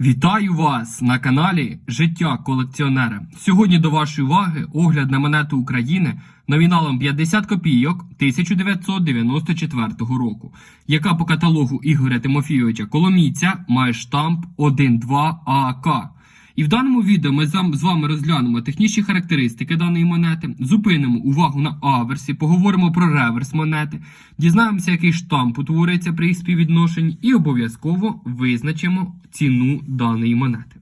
Вітаю вас на каналі Життя колекціонера. Сьогодні до вашої уваги огляд на монету України номіналом 50 копійок 1994 року, яка по каталогу Ігоря Тимофійовича Коломійця має штамп 1.2 АК. І в даному відео ми з вами розглянемо технічні характеристики даної монети, зупинимо увагу на аверсі, поговоримо про реверс монети, дізнаємося, який штамп утворюється при їх співвідношенні, і обов'язково визначимо ціну даної монети.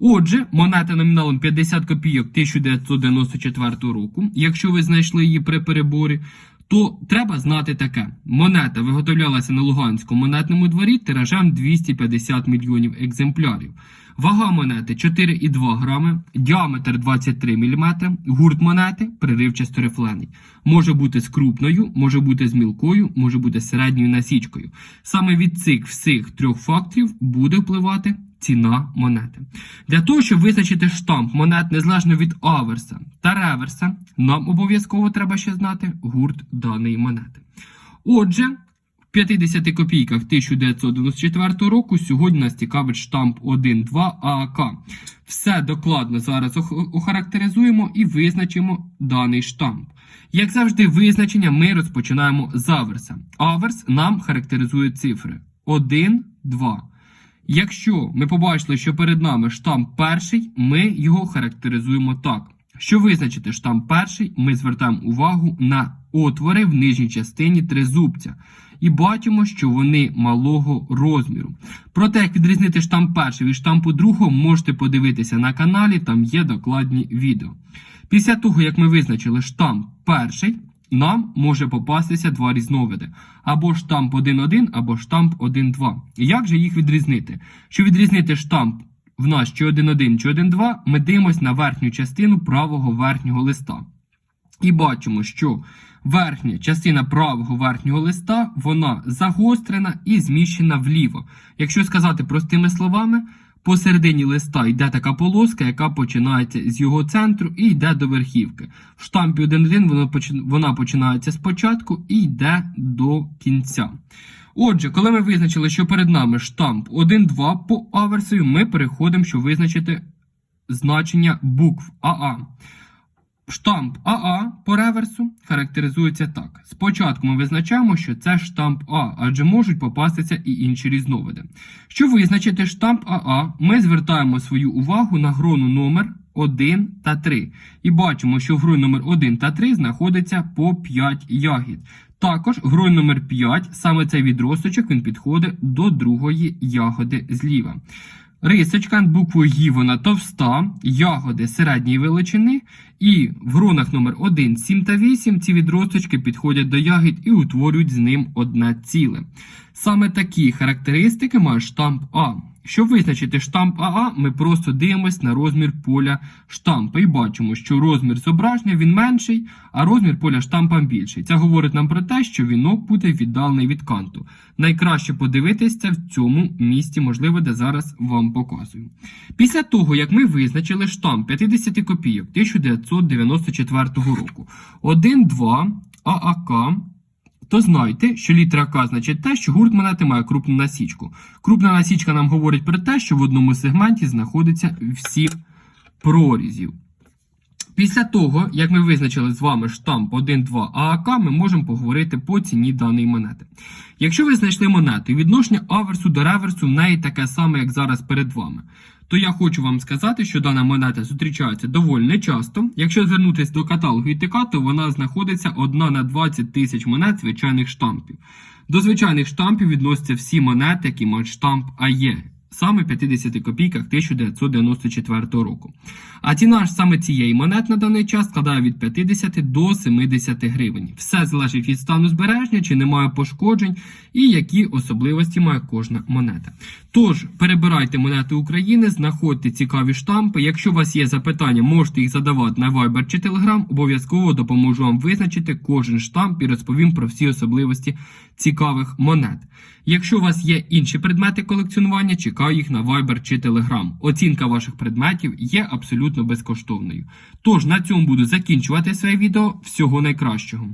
Отже, монета номіналом 50 копійок 1994 року. Якщо ви знайшли її при переборі, то треба знати таке: монета виготовлялася на Луганському монетному дворі тиражем 250 мільйонів екземплярів. Вага монети 4,2 грами, діаметр 23 мм, гурт монети приривчасто рифлений. Може бути з крупною, може бути з мілкою, може бути середньою насічкою. Саме від цих всіх трьох факторів буде впливати ціна монети. Для того, щоб визначити штамп монет незалежно від аверса та реверса, нам обов'язково треба ще знати гурт даної монети. Отже, в 50 копійках 1994 року сьогодні нас цікавить штамп 1.2 ААК. Все докладно зараз охарактеризуємо і визначимо даний штамп. Як завжди, визначення ми розпочинаємо з аверса. Аверс нам характеризує цифри 1, 2. Якщо ми побачили, що перед нами штамп перший, ми його характеризуємо так. Щоб визначити штамп перший, ми звертаємо увагу на отвори в нижній частині тризубця і бачимо, що вони малого розміру. Про те, як відрізнити штамп перший від штампу другого, можете подивитися на каналі, там є докладні відео. Після того, як ми визначили штамп перший, нам може попастися два різновиди: або штамп 1.1, або штамп 1.2. Як же їх відрізнити? Щоб відрізнити штамп в нас чи 1.1, чи 1.2, ми дивимося на верхню частину правого верхнього листа. І бачимо, що верхня частина правого верхнього листа вона загострена і зміщена вліво. Якщо сказати простими словами, посередині листа йде така полоска, яка починається з його центру і йде до верхівки. В штампі 1.1 вона, починається спочатку і йде до кінця. Отже, коли ми визначили, що перед нами штамп 1.2 по аверсію, ми переходимо, щоб визначити значення букв АА. Штамп АА по реверсу характеризується так. Спочатку ми визначаємо, що це штамп А, адже можуть попастися і інші різновиди. Щоб визначити штамп АА, ми звертаємо свою увагу на грону номер 1 та 3. І бачимо, що в гроні номер 1 та 3 знаходиться по 5 ягід. Також грой номер 5, саме цей відросточок, він підходить до другої ягоди зліва. Рисочка буквою Гі вона товста, ягоди середньої величини, і в гронах номер 1, 7 та 8 ці відросточки підходять до ягід і утворюють з ним одне ціле. Саме такі характеристики має штамп А. Щоб визначити штамп АА, ми просто дивимося на розмір поля штампа і бачимо, що розмір зображення він менший, а розмір поля штампа більший. Це говорить нам про те, що вінок буде віддалений від канту. Найкраще подивитися в цьому місці, можливо, де зараз вам показую. Після того, як ми визначили штамп 50 копійок 1994 року, 1-2 ААК то знайте, що літера К значить те, що гурт монети має крупну насічку. Крупна насічка нам говорить про те, що в одному сегменті знаходиться 7 прорізів. Після того, як ми визначили з вами штамп 1.2 ААК, ми можемо поговорити по ціні даної монети. Якщо ви знайшли монету і відношення аверсу до реверсу в неї таке саме, як зараз перед вами, то я хочу вам сказати, що дана монета зустрічається доволі нечасто. Якщо звернутися до каталогу ІТК, то вона знаходиться одна на 20 тисяч монет звичайних штампів. До звичайних штампів відносяться всі монети, які мають штамп АЄ. Саме 50 копійках 1994 року. А ціна ж саме цієї монет на даний час складає від 50 до 70 гривень. Все залежить від стану збереження, чи немає пошкоджень і які особливості має кожна монета. Тож перебирайте монети України, знаходьте цікаві штампи. Якщо у вас є запитання, можете їх задавати на Viber чи Telegram. Обов'язково допоможу вам визначити кожен штамп і розповім про всі особливості цікавих монет. Якщо у вас є інші предмети колекціонування, чекаю їх на Viber чи Telegram. Оцінка ваших предметів є абсолютно безкоштовною. Тож на цьому буду закінчувати своє відео. Всього найкращого.